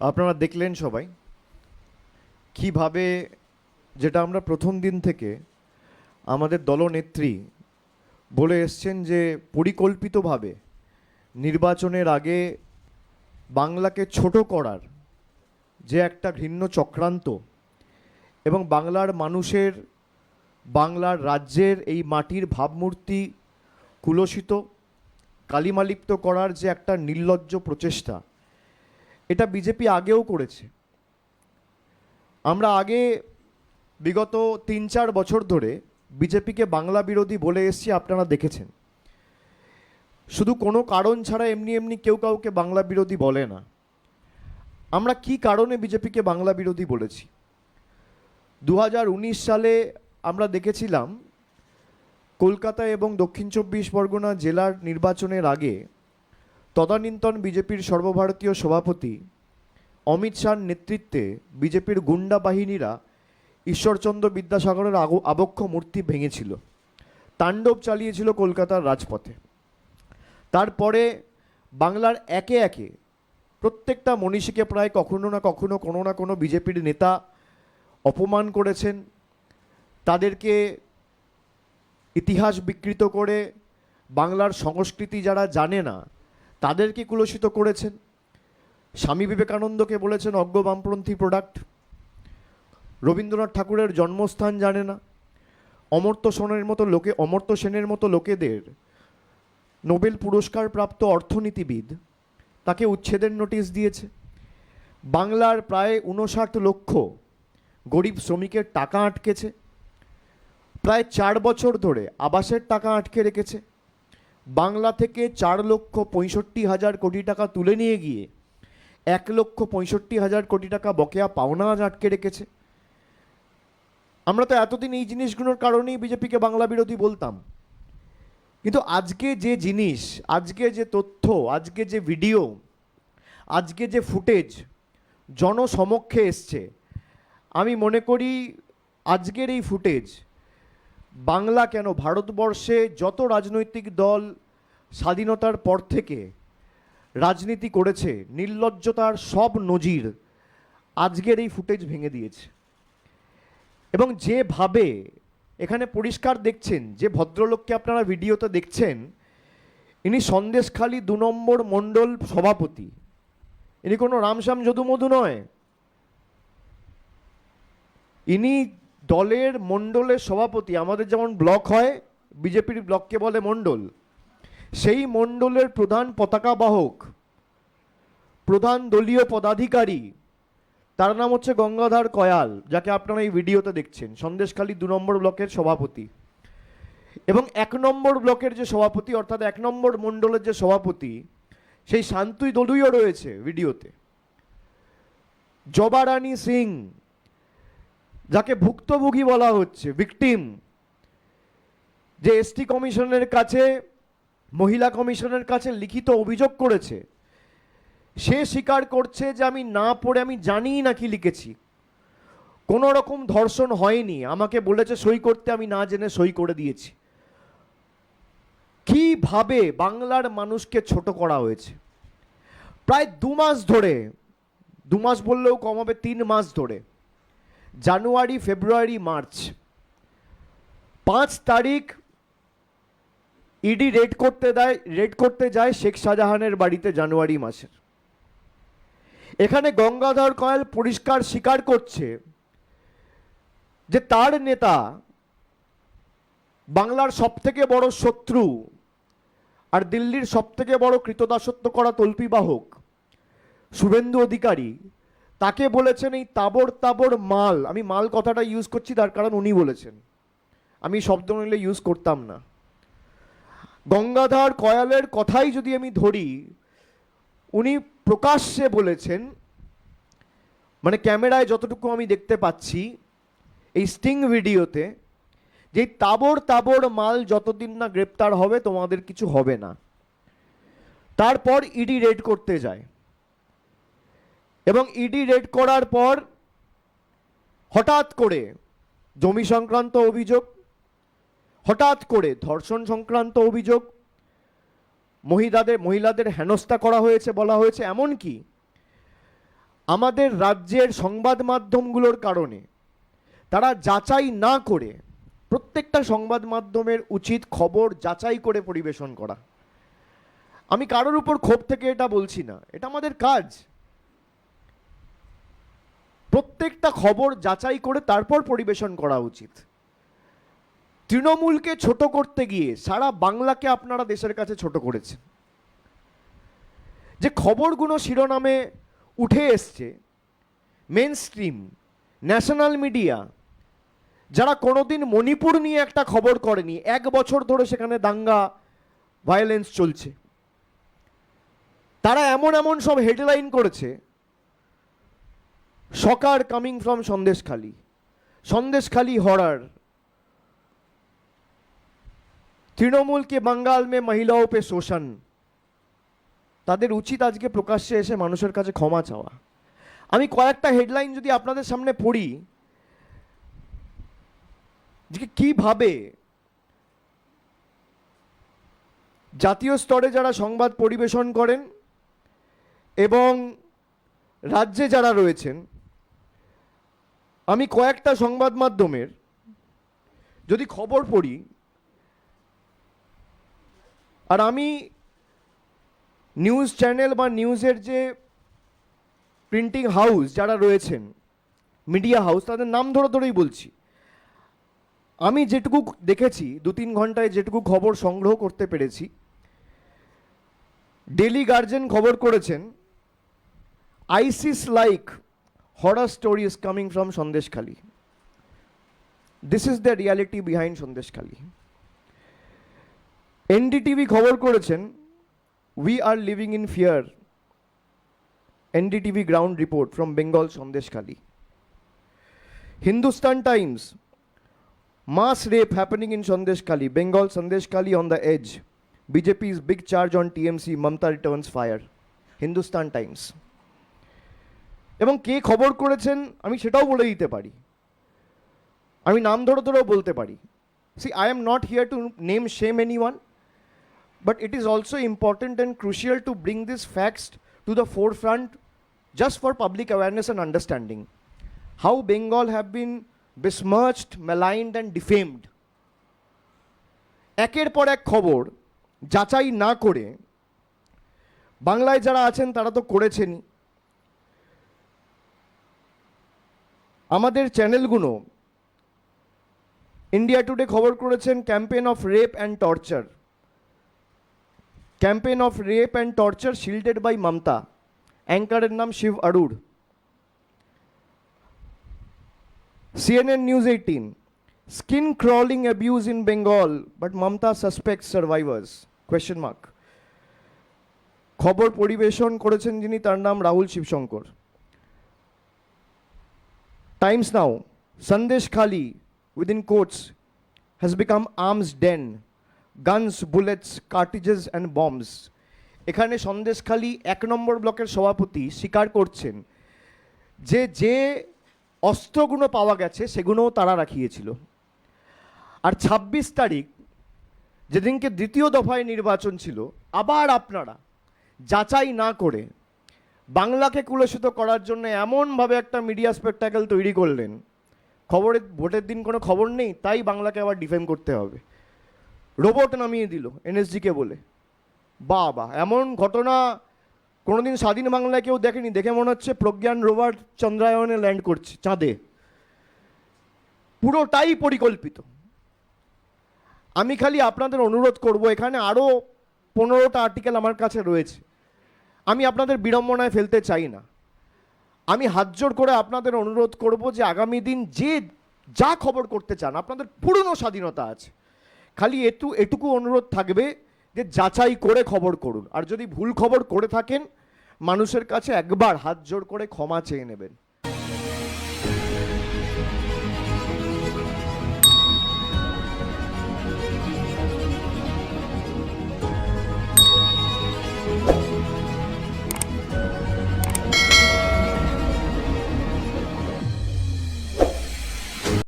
আপনারা দেখলেন সবাই কীভাবে যেটা আমরা প্রথম দিন থেকে আমাদের দলনেত্রী বলে এসছেন যে পরিকল্পিতভাবে নির্বাচনের আগে বাংলাকে ছোট করার যে একটা ঘৃণ্য চক্রান্ত এবং বাংলার মানুষের, বাংলার রাজ্যের এই মাটির ভাবমূর্তি কুলসিত, কালিমালিপ্ত করার যে একটা নির্লজ্জ প্রচেষ্টা এটা বিজেপি আগেও করেছে। আমরা আগে বিগত তিন চার বছর ধরে বিজেপিকে বাংলা বিরোধী বলে এসছি, আপনারা দেখেছেন। শুধু কোনো কারণ ছাড়া এমনি এমনি কেউ কাউকে বাংলা বিরোধী বলে না। আমরা কি কারণে বিজেপিকে বাংলা বিরোধী বলেছি? দু হাজার উনিশ সালে আমরা দেখেছিলাম, কলকাতা এবং দক্ষিণ চব্বিশ পরগনা জেলার নির্বাচনের আগে তদানীন্তন বিজেপির সর্বভারতীয় সভাপতি অমিত শাহর নেতৃত্বে বিজেপির গুন্ডা বাহিনীরা ঈশ্বরচন্দ্র বিদ্যাসাগরের আবক্ষ মূর্তি ভেঙেছিল। তাণ্ডব চালিয়েছিল কলকাতার রাজপথে। তারপরে বাংলার একে একে প্রত্যেকটা মনীষীকে প্রায় কখনো না কখনো কোনো না কোনো বিজেপির নেতা অপমান করেছেন। তাদেরকে ইতিহাস বিকৃত করে বাংলার সংস্কৃতি যারা জানে না তাদেরকে কুলসিত করেছেন। স্বামী বিবেকানন্দকে বলেছেন, অজ্ঞ বামপন্থী প্রোডাক্ট রবীন্দ্রনাথ ঠাকুরের জন্মস্থান জানে না। অমর্ত্য সেনের মতো লোকে, অমর্ত্য সেনের মতো লোকেদের নোবেল পুরস্কার প্রাপ্ত অর্থনীতিবিদ তাকে উচ্ছেদের নোটিশ দিয়েছে। বাংলার প্রায় উনষাট লক্ষ গরিব শ্রমিকের টাকা আটকেছে। প্রায় চার বছর ধরে আবাসের টাকা আটকে রেখেছে। বাংলা থেকে চার লক্ষ পঁয়ষট্টি হাজার কোটি টাকা তুলে নিয়ে গিয়ে এক লক্ষ পঁয়ষট্টি হাজার কোটি টাকা বকেয়া পাওনা আজ আটকে রেখেছে। আমরা তো এতদিন এই জিনিসগুলোর কারণেই বিজেপিকে বাংলা বিরোধী বলতাম। কিন্তু আজকে যে জিনিস, আজকে যে তথ্য, আজকে যে ভিডিও, আজকে যে ফুটেজ জনসমক্ষে এসছে। আমি মনে করি আজকের এই ফুটেজ বাংলা কেন? ভারতবর্ষে যত রাজনৈতিক দল স্বাধীনতার পর থেকে রাজনীতি করেছে, নির্লজ্জতার সব নজির আজকের এই ফুটেজ ভেঙে দিয়েছে। এবং যেভাবে এখানে পরিষ্কার দেখছেন, যে ভদ্রলোককে আপনারা ভিডিওতে দেখছেন, ইনি সন্দেশখালী দু নম্বর মণ্ডল সভাপতি। ইনি কোনো রামশ্যাম যদুমধু নয়। ইনি দলের মণ্ডলের সভাপতি, আমাদের যেমন ব্লক হয়, বিজেপির ব্লককে বলে মণ্ডল, সেই মণ্ডলের প্রধান পতাকা বাহক, প্রধান দলীয় পদাধিকারী, তার নাম হচ্ছে গঙ্গাধর কয়াল, যাকে আপনারা এই ভিডিওতে দেখছেন, সন্দেশখালী দু নম্বর ব্লকের সভাপতি। এবং এক নম্বর ব্লকের যে সভাপতি, অর্থাৎ এক নম্বর মণ্ডলের যে সভাপতি, সেই শান্তুই দলুইও রয়েছে ভিডিওতে। জবারানী সিং যাকে ভুক্তভোগী বলা হচ্ছে ভিকটিম যে এসটি কমিশনের কাছে, মহিলা কমিশনের কাছে লিখিত অভিযোগ করেছে। সে স্বীকার করছে যে আমি না পড়ে আমি জানি না কি লিখেছি। কোনো রকম ধর্ষণ হয়নি। আমাকে বলেছে সই করতে, আমি না জেনে সই করে দিয়েছি। কীভাবে বাংলার মানুষকে ছোট করা হয়েছে? প্রায় দু মাস ধরে, দু মাস বললেও কম হবে, তিন মাস ধরে জানুয়ারি, ফেব্রুয়ারি, মার্চ। পাঁচ তারিখ ইডি রেড করতে দেয়, রেড করতে যায় শেখ শাহজাহানের বাড়িতে জানুয়ারি মাসের। এখানে গঙ্গাধর কয়াল পরিষ্কার স্বীকার করছে যে তার নেতা বাংলার সবথেকে বড় শত্রু আর দিল্লির সবথেকে বড় কৃতদাসত্ব করা তল্পিবাহক শুভেন্দু অধিকারী তাকে বলেছেন এই তাবড় তাবড় মাল। আমি মাল কথাটা ইউজ করছি, তার কারণ উনি বলেছেন। আমি শব্দ নিলে ইউজ করতাম না। গঙ্গাধর কয়ালের কথাই যদি আমি ধরি, উনি প্রকাশ্যে বলেছেন মানে ক্যামেরায় যতটুকু আমি দেখতে পাচ্ছি, এই স্টিং ভিডিওতে যে তাবড় তাবর মাল যতদিন না গ্রেপ্তার হবে, তোমাদের কিছু হবে না। তারপর ইডি রেড করতে যায়। এবং ইডি রেড করার পর হঠাৎ করে জমি সংক্রান্ত অভিযোগ, হঠাৎ করে ধর্ষণ সংক্রান্ত অভিযোগ, মহিলাদের মহিলাদের হেনস্থা করা হয়েছে বলা হয়েছে এমন কি আমাদের রাজ্যের সংবাদ মাধ্যমগুলোর কারণে তারা যাচাই না করে প্রত্যেকটা সংবাদ মাধ্যমের উচিত খবর যাচাই করে পরিবেশন করা। আমি কারোর উপর ক্ষোভ থেকে এটা বলছি না, এটা আমাদের কাজ। প্রত্যেকটা খবর যাচাই করে তারপর পরিবেশন করা উচিত। তৃণমূলকে ছোট করতে গিয়ে সারা বাংলাকে আপনারা দেশের কাছে ছোট করেছেন। যে খবরগুলো শিরোনামে উঠে এসছে মেন স্ট্রিম ন্যাশনাল মিডিয়া যারা কোনোদিন মণিপুর নিয়ে একটা খবর করেনি, এক বছর ধরে সেখানে দাঙ্গা ভায়োলেন্স চলছে। তারা এমন এমন সব হেডলাইন করেছে shocker coming from Sandeshkhali. Sandeshkhali horror Trinamool কে বাঙ্গাল মে মহিলাও পে শোষণ। তাদের উচিত আজকে প্রকাশ্যে এসে মানুষের কাছে ক্ষমা চাওয়া। আমি কয়েকটা হেডলাইন যদি আপনাদের সামনে পড়ি, যে কীভাবে জাতীয় স্তরে যারা সংবাদ পরিবেশন করেন এবং রাজ্যে যারা রয়েছেন আমি কয়েকটা সংবাদ মাধ্যমের যদি খবর পড়ি, আর আমি নিউজ চ্যানেল বা নিউজের যে প্রিন্টিং হাউস যারা রয়েছেন, মিডিয়া হাউস, তাদের নাম ধরে ধরেই বলছি। আমি যেটুকু দেখেছি, দু তিন ঘন্টায় যেটুকু খবর সংগ্রহ করতে পেরেছি ডেলি গার্জেন খবর করেছেন ISIS like horror stories coming from Sandeshkhali this is the reality behind Sandeshkhali NDTV খবর করেছেন we are living in fear NDTV ground report from Bengal Sandeshkhali Hindustan Times mass rape happening in Sandeshkhali Bengal Sandeshkhali on the edge BJP's big charge on TMC Mamata returns fire Hindustan Times এবং কে খবর করেছেন আমি সেটাও বলে দিতে পারি। আমি নাম ধরে ধরেও বলতে পারি। See I am not here to name shame anyone but it is also important and crucial to bring this facts to the forefront just for public awareness and understanding how Bengal have been besmirched maligned and defamed একের পর এক খবর যাচাই না করে বাংলায় যারা আছেন তারা তো করেছেনই। আমাদের চ্যানেলগুলো ইন্ডিয়া টুডে খবর করেছেন campaign of rape and torture campaign of rape and torture shielded by Mamata অ্যাঙ্কারের নাম Shiv Aroor CNN News eighteen skin crawling abuse in Bengal but Mamata suspect survivors question mark খবর পরিবেশন করেছেন যিনি, তার নাম Rahul Shivshankar. Times Now Sandeshkhali within courts has become arms den. Guns bullets cartridges and bombs এখানে সন্দেশখালী এক নম্বর ব্লকের সভাপতি স্বীকার করছেন যে যে অস্ত্রগুলো পাওয়া গেছে সেগুলোও তারা রাখিয়েছিল। আর ছাব্বিশ তারিখ, যেদিনকে দ্বিতীয় দফায় নির্বাচন ছিল, আবার আপনারা যাচাই না করে বাংলাকে কুলসিত করার জন্য এমনভাবে একটা মিডিয়া স্পেকটাকেল তৈরি করলেন। খবরের, ভোটের দিন কোনো খবর নেই, তাই বাংলাকে আবার ডিফেম করতে হবে। রোবট নামিয়ে দিল এনএসজিকে বলে। বা বা এমন ঘটনা কোনোদিন স্বাধীন বাংলায় কেউ দেখেনি। দেখে মনে হচ্ছে প্রজ্ঞান রোবট চন্দ্রায়নে ল্যান্ড করছে, চাঁদে। পুরোটাই পরিকল্পিত। আমি খালি আপনাদের অনুরোধ করব, এখানে আরও পনেরোটা আর্টিকেল আমার কাছে রয়েছে। আমি আপনাদের বিড়ম্বনায় ফেলতে চাই না। আমি হাত জোর করে আপনাদের অনুরোধ করব যে আগামী দিন যে যা খবর করতে চান, আপনাদের পুরনো স্বাধীনতা আছে, খালি এটু এটুকু অনুরোধ থাকবে যে যাচাই করে খবর করুন। আর যদি ভুল খবর করে থাকেন, মানুষের কাছে একবার হাত জোর করে ক্ষমা চেয়ে নেবেন।